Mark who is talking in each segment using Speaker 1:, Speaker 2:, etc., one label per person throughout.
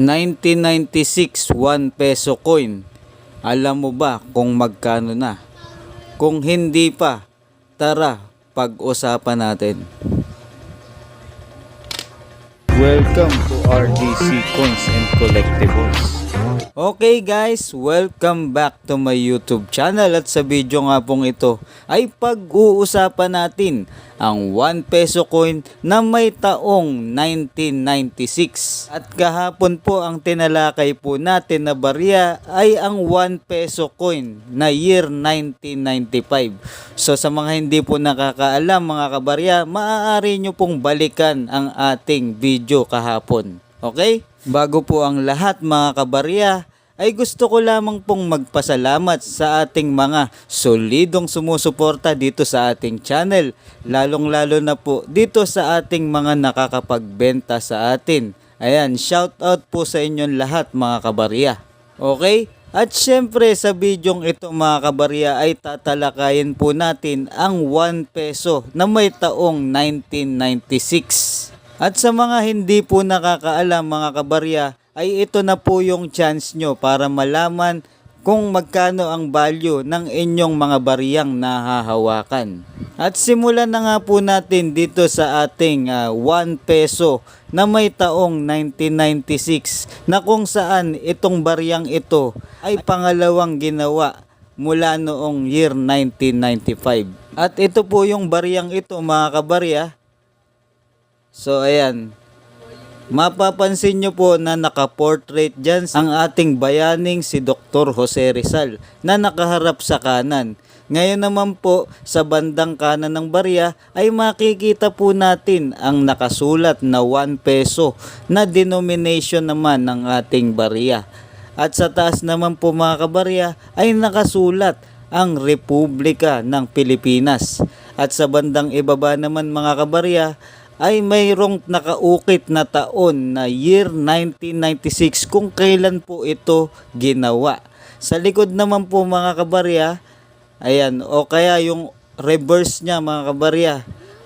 Speaker 1: 1996 1 peso coin. Alam mo ba kung magkano na? Kung hindi pa, tara, pag-usapan natin. Welcome to RDC Coins and Collectibles. Okay guys, welcome back to my YouTube channel at sa video nga pong ito ay pag-uusapan natin ang 1 peso coin na may taong 1996. At kahapon po ang tinalakay po natin na barya ay ang 1 peso coin na year 1995. So sa mga hindi po nakakaalam mga kabarya, maaari nyo pong balikan ang ating video kahapon. Okay? Bago po ang lahat mga kabarya, ay gusto ko lamang pong magpasalamat sa ating mga solidong sumusuporta dito sa ating channel, lalong lalo na po dito sa ating mga nakakapagbenta sa atin. Ayan, shout out po sa inyong lahat mga kabarya. Okay? At syempre sa bidyong ito mga kabarya ay tatalakayin po natin ang 1 peso na may taong 1996. At sa mga hindi po nakakaalam mga kabarya, ay ito na po yung chance nyo para malaman kung magkano ang value ng inyong mga bariyang nahahawakan. At simulan na nga po natin dito sa ating 1 peso na may taong 1996 na kung saan itong bariyang ito ay pangalawang ginawa mula noong year 1995. At ito po yung bariyang ito mga kabarya. So ayan, Mapapansin nyo po na nakaportrait dyan ang ating bayaning si Dr. Jose Rizal na nakaharap sa kanan. Ngayon naman po sa bandang kanan ng barya ay makikita po natin ang nakasulat na 1 peso na denomination naman ng ating barya. At sa taas naman po mga kabarya ay nakasulat ang Republika ng Pilipinas. At sa bandang ibaba naman mga kabarya ay mayroong nakaukit na taon na year 1996 kung kailan po ito ginawa. Sa likod naman po mga kabarya, ayan, o kaya yung reverse niya mga kabarya,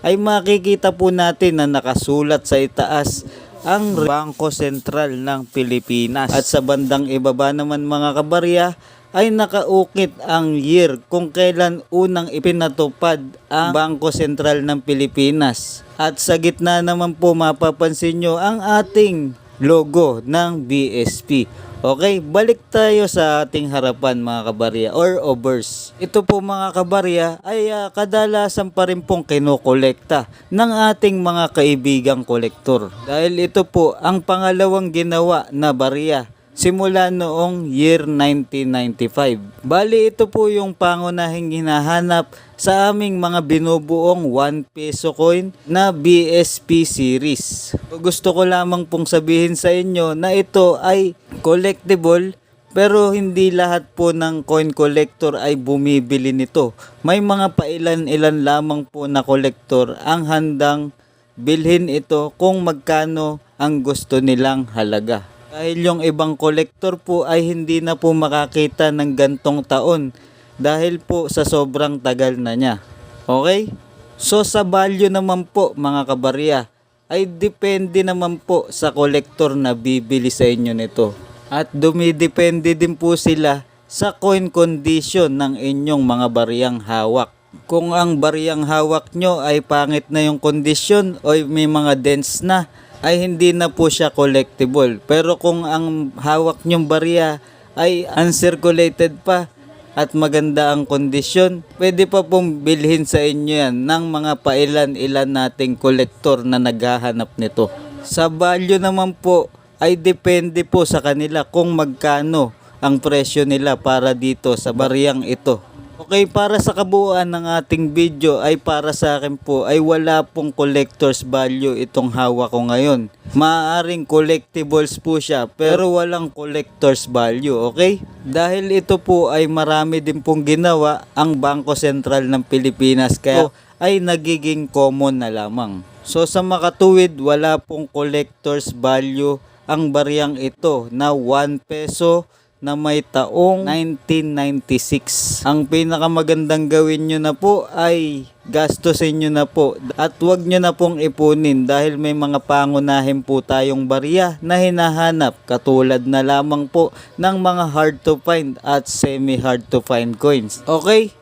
Speaker 1: ay makikita po natin na nakasulat sa itaas ang Bangko Sentral ng Pilipinas. At sa bandang ibaba naman mga kabarya, ay nakaukit ang year kung kailan unang ipinatupad ang Bangko Sentral ng Pilipinas. At sa gitna naman po mapapansin nyo ang ating logo ng BSP. Okay, balik tayo sa ating harapan mga kabarya or overs. Ito po mga kabarya ay uh, kadalasan pa rin pong kinokolekta ng ating mga kaibigang kolektor. Dahil ito po ang pangalawang ginawa na barya simula noong year 1995. Bali ito po yung pangunahing hinahanap sa aming mga binubuong 1 peso coin na BSP series. Gusto ko lamang pong sabihin sa inyo na ito ay collectible pero hindi lahat po ng coin collector ay bumibili nito. May mga pailan-ilan lamang po na collector ang handang bilhin ito kung magkano ang gusto nilang halaga. Dahil yung ibang kolektor po ay hindi na po makakita ng gantong taon dahil po sa sobrang tagal na niya. Okay? So sa value naman po mga kabarya ay depende naman po sa kolektor na bibili sa inyo nito. At dumidepende din po sila sa coin condition ng inyong mga bariyang hawak. Kung ang bariyang hawak nyo ay pangit na yung kondisyon o may mga dents na, ay hindi na po siya collectible. Pero kung ang hawak nyong barya ay uncirculated pa at maganda ang kondisyon, pwede pa pong bilhin sa inyo yan ng mga pailan-ilan nating kolektor na naghahanap nito. Sa value naman po ay depende po sa kanila kung magkano ang presyo nila para dito sa bariyang ito. Okay, para sa kabuuan ng ating video ay para sa akin po ay wala pong collector's value itong hawak ko ngayon. Maaaring collectibles po siya pero walang collector's value, okay? Dahil ito po ay marami din pong ginawa ang Bangko Sentral ng Pilipinas kaya ay nagiging common na lamang. So sa makatuwid wala pong collector's value ang bariyang ito na 1 peso na may taong 1996. Ang pinakamagandang gawin nyo na po ay gastusin nyo na po at wag nyo na pong ipunin dahil may mga pangunahin po tayong barya na hinahanap katulad na lamang po ng mga hard to find at semi hard to find coins. Okay?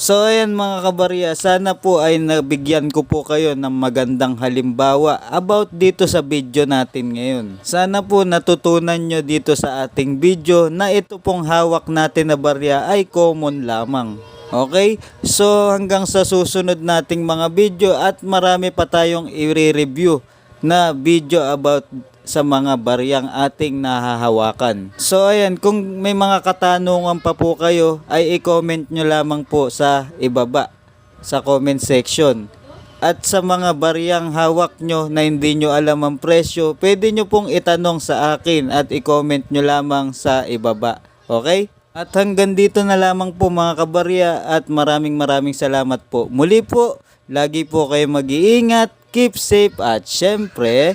Speaker 1: So ayan mga kabarya, sana po ay nabigyan ko po kayo ng magandang halimbawa about dito sa video natin ngayon. Sana po natutunan nyo dito sa ating video na ito pong hawak natin na barya ay common lamang. Okay? So hanggang sa susunod nating mga video at marami pa tayong i-review na video about sa mga bariyang ating nahahawakan. So ayan, kung may mga katanungan pa po kayo, ay i-comment nyo lamang po sa ibaba, sa comment section. At sa mga bariyang hawak nyo na hindi nyo alam ang presyo, pwede nyo pong itanong sa akin at i-comment nyo lamang sa ibaba. Okay? At hanggang dito na lamang po mga kabarya at maraming maraming salamat po. Muli po, lagi po kayo mag-iingat, keep safe at syempre,